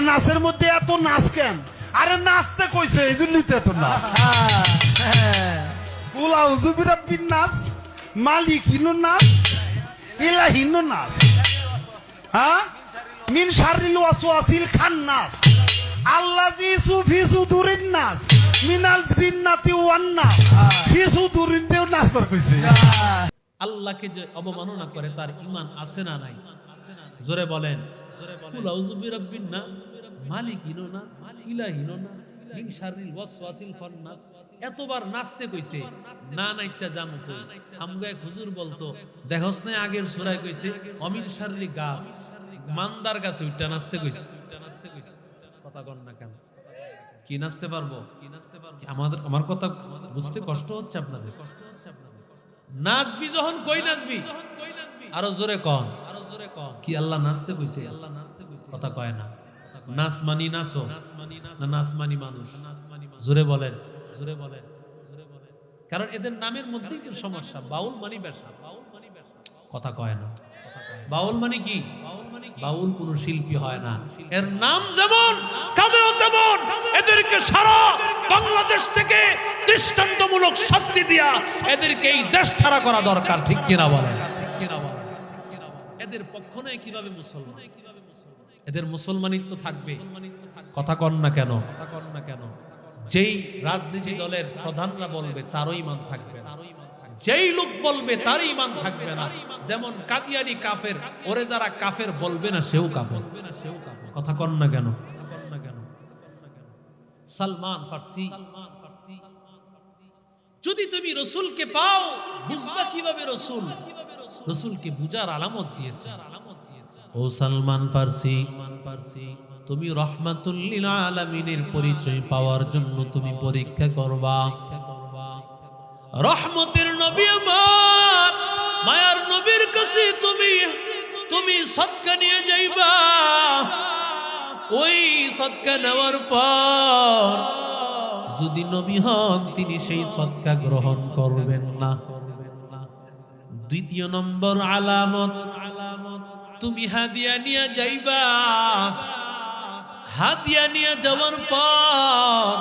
তোরা নাচের মধ্যে এত নাচ কেন? আরে নাচতে কইছে এই জন্যই তো এত নাচ। বিন নাচ মালিক হিনো নাচ ইলা হিনো নাচ। হ্যাঁ? মিন শারিল ওয়াসওয়াসিল খান নাচ। আল্লাজি সুফি সুদুরিন নাচ। মিনাল জিন্নাতি ওয়ান নাচ। ফি সুদুরিন দেও নাচ কর কইছে আল্লাহকে যে অবমাননা করে তার ইমান আছে না নাই? জোরে বলেন। এতবার নাচতে কইছে, না জামু আমগো এক হুজুর বলতো দেখোস না আগের কইছে, অমিন গাছ। মান্দার গাছে নাচতে কইছে। কথা কন না কেন? কি নাচতে পারব? কি নাচতে আমাদের, আমার কথা বুঝতে কষ্ট হচ্ছে আপনাদের? কষ্ট হচ্ছে আপনাদের নাচবি যখন কই নাচবি? আরও জোরে কম কি আল্লাহ নাচতে কইছে? আল্লাহ নাচতে কইছে। কথা কয় না। নাচ মানি নাচো। না নাচ মানি মানুষ। জোরে বলেন। জোরে বলেন। কারণ এদের নামের মধ্যে তো সমস্যা। বাউল মানি বেশা বাউল মানি বেশা কথা কয় না। বাউল মানে কি? বাউল কোন শিল্পী হয় না। এর নাম যেমন কামেও তেমন। এদেরকে সারা বাংলাদেশ থেকে দৃষ্টান্তমূলক শাস্তি দিয়া এদেরকে এই দেশ ছাড়া করা দরকার। ঠিক কিনা বলেন? ঠিক কিনা বলেন। এদের পক্ষ নেই কীভাবে মুসলমান? এদের মুসলমানিত্ব থাকবে। কথা কন না কেন? কথা কন না কেন যেই রাজনীতি দলের প্রধানরা বলবে, তারও ইমান থাকবে না। যেই লোক বলবে তার ইমান থাকবে না। যেমন কাদিয়ানি কাফের, ওরে যারা কাফের বলবে না, সেও কাফের। কথা কন না কেন? সালমান ফার্সি। যদি তুমি রসুলকে পাও, বুঝবা কীভাবে রসুল? রসুলকে বুজার আলামত দিয়েছে। ও সালমান ফার্সি, তুমি রহমাতুল্লিল আলামিনের পরিচয় পাওয়ার জন্য তুমি পরীক্ষা করবা। রহমতের নবী আমার, মায়ার নবীর কাছে তুমি তুমি সৎকা নিয়ে যাইবা। ওই সৎকা নেওয়ার পর যদি নবী হন, তিনি সেই সৎকা গ্রহণ করবেন না। দ্বিতীয় নম্বর আলামত। আলামত তুমি হাদিয়া নিয়ে যাইবা। হাদিয়া নিয়ে যাওয়ার পর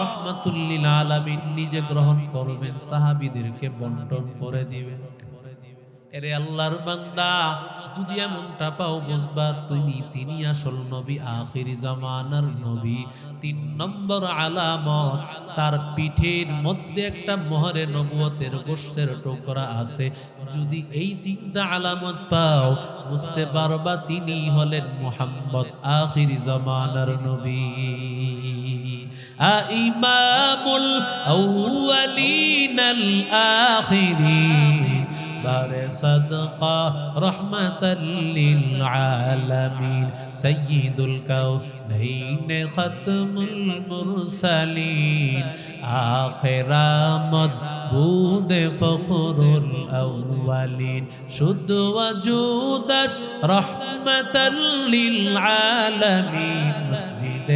রহমাতুল্লিল আলামিন নিজে গ্রহণ করবেন, সাহাবিদেরকে বন্টন করে দিবেন। এরে আল্লাহর বান্দা, যদি এমনটা পাও বুঝবা তুমি তিনি আসল নবী, আখিরি জামানার নবী। তিন নম্বর আলামত, তার পিঠের মধ্যে একটা মোহরে নবুয়তের গোষ্ঠের টুকরা আছে। যদি এই তিনটা আলামত পাও, বুঝতে পারবা তিনি হলেন মোহাম্মদ, আখিরি জামানার নবী। ইমামুল আউয়ালিনাল আখিরিন। بار صدقة رحمة للعالمين. سيد الكونين ختم المرسلين. آخر مدبود فخر الأولين. شد وجودش رحمة للعالمين. مسجد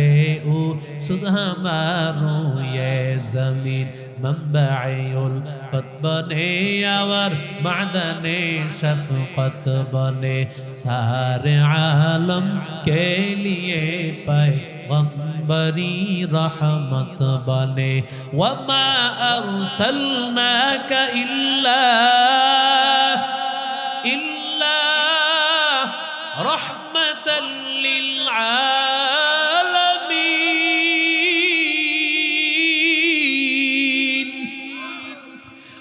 شدها همه يا زمین منبع الفت بنی یور معدن شفقت بنی سارے عالم کے لیے پیغمبر بری رحمت وما ارسلناك الا الا رحمة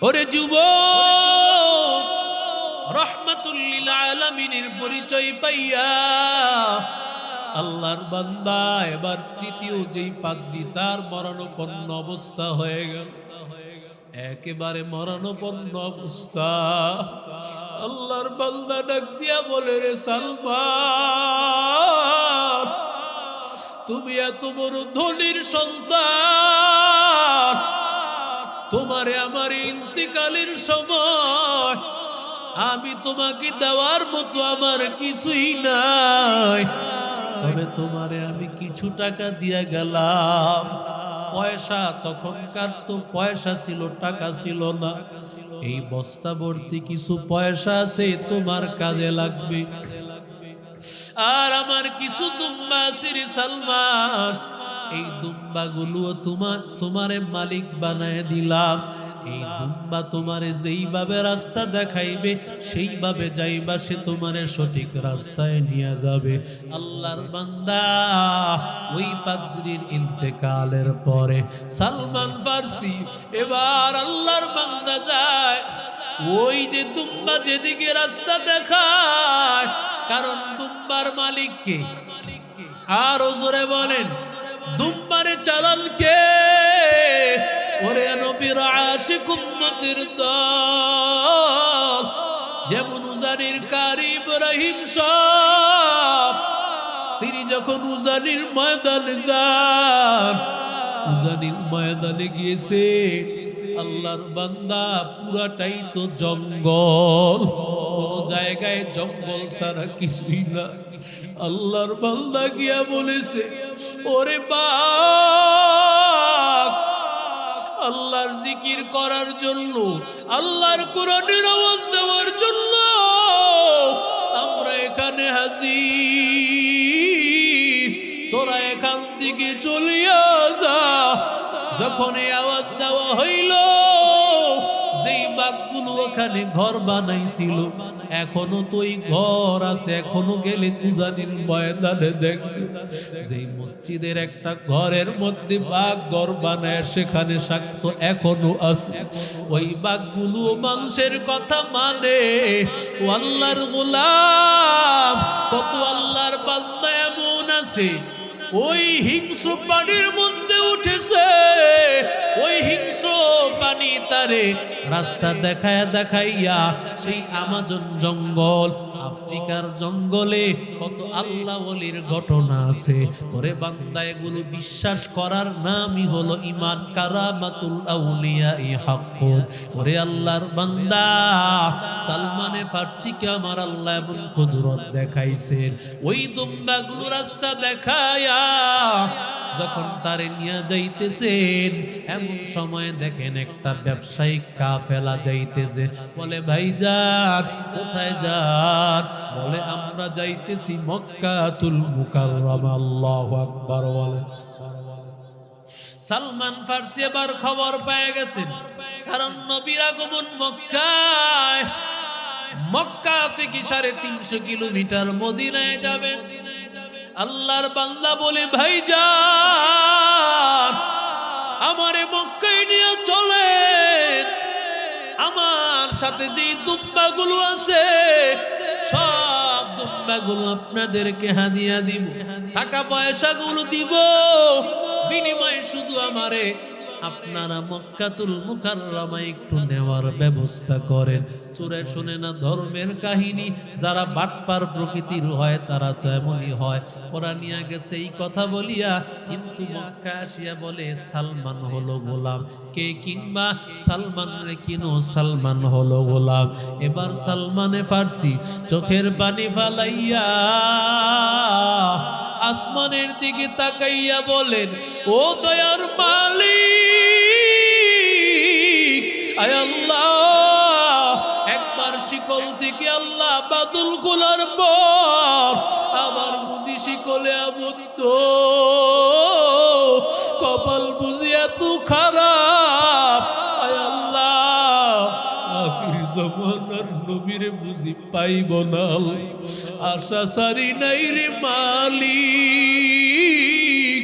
ওরে যুব রহমাতুল্লিল আলামিনের পরিচয় পাইয়া আল্লাহর বান্দা এবার তৃতীয় যেই পাগড়ি তার মরণপন্ন অবস্থা হয়ে গেল একেবারে মরণপন্ন অবস্থা। আল্লাহর বান্দা ডাক দিয়া বলে, রে সালমান, তুমি এত বড় ধনির সন্তান তোমারে আমার ইন্তিকালের সময়, আমি তোমাকে দেওয়ার মতো আমার কিছুই নাই। তবে তোমারে আমি কিছু টাকা দিয়ে গেলাম। পয়সা তখনকার তো পয়সা ছিল, টাকা ছিল না। এই বস্তা ভর্তি কিছু পয়সা আছে, তোমার কাজে লাগবে। আর আমার কিছু দুম্বা সিরি সালমান এই দুম্বাগুলো তোমার তোমারে মালিক বানায় দিলাম। এই দুম্বা তোমারে যেইভাবে রাস্তা দেখাইবে, সেইভাবে যাইবা সে তোমারে সঠিক রাস্তায় নিয়ে যাবে। আল্লাহর বান্দা, ওই পাদ্রির ইন্তেকালের পরে সালমান ফার্সি, এবার আল্লাহর বান্দা যায়। ওই যে দুম্বা যেদিকে রাস্তা দেখায়, কারণ দুম্বার মালিককে। আর জোরে বলেন। দুম্বারে চালান কে? ওরে নবীর আশিক উম্মতের দল, যেমন উজানির কারি ইব্রাহিম সব, তিনি যখন উজানির ময়দানে যান, উজানির ময়দানে গিয়েছে, আল্লাহর বান্দা পুরাটাই তো জঙ্গল, কোন জায়গায় জঙ্গল ছাড়া কিছুই না। আল্লাহর বান্দা গিয়া বলেছে ওরে আল্লাহর জিকির করার জন্য, আল্লাহর কোরআনের আওয়াজ দেওয়ার জন্য আমরা এখানে হাজির। তোরা এখান থেকে চলিয়া যা, যখন এই আওয়াজ দেওয়া হইল, যেই বাঘগুলো ওখানে ঘর বানাইছিল এখনও তো ওই ঘর আছে, এখনও গেলে উজানির ময়দানে দেখবে যেই মসজিদের একটা ঘরের মধ্যে বাঘ ঘর বানায়, সেখানে সাক্ষ্য এখনও আছে। ওই বাঘগুলো মানুষের কথা মানে ও আল্লাহর গোলাম, কত আল্লাহর বান্দা এমন আছে। ওই হিংস্র পানির মধ্যে পানি তারে রাস্তা দেখায়া দেখাইয়া সেই আমাজন জঙ্গল, আফ্রিকার জঙ্গলে কত আল্লাহ ওলির ঘটনা আছে। ওরে বান্দা, এগুলো বিশ্বাস করার নামই হলো ইমান কারামাতুল আউলিয়া ই হাক্কুন। ওরে আল্লাহর বান্দা, সালমানে ফার্সিকে আমার আল্লাহ এমন কুদরত দেখাইছেন। ওই দুম্বাগুলো রাস্তা দেখায়া যখন তারে নিয়ে যাইতেছেন, এমন সময় দেখেন একটা ব্যবসায়িক কাফেলা যাইতেছে। বলে ভাই যান কোথায় যান? বলে, আমরা যাইতেছি মক্কাতুল মুকাররমা, আল্লাহু আকবার, বলে। সালমান ফার্সি এবার খবর পেয়ে গেছেন কারণ নবীর আগমন মক্কায়। মক্কা থেকে সাড়ে তিনশো কিলোমিটার মদিনায় যাবেন আল্লাহর বান্দা বলে ভাই যা আমারে মক্কায় নিয়ে চলে আমার সাথে যে দুম্বাগুলো আছে, সব দুম্বাগুলো আপনাদেরকে হাদিয়া দিব। টাকা পয়সাগুলো দিব। বিনিময়ে শুধু আমারে আপনারা মক্কাতুল মুকাররমা একটু নেওয়ার ব্যবস্থা করেন। চোরে শুনে না ধর্মের কাহিনী, যারা বাটপার প্রকৃতির হয় তারা তো এমনই হয়। ওরা নিয়ে গেছে এই কথা বলিয়া, কিন্তু মক্কা আসিয়া বলে, সালমান হলো গোলাম। কে কিংবা সালমান রে কিনো, সালমান হলো গোলাম। এবার সালমানে ফার্সি, চোখের পানি ফালাইয়া আসমানের দিকে তাকাইয়া বলেন, ও দয়ার মালিক আল্লাহ, একবার শিকল থেকে আল্লাহ বাদুল খোলার পর আবার বুঝি শিকলে আবদ্ধ। কপাল বুঝি এত খারাপ। জমানার নবীরে বুঝি পাইব না। আশা সারি নাই রে মালিক।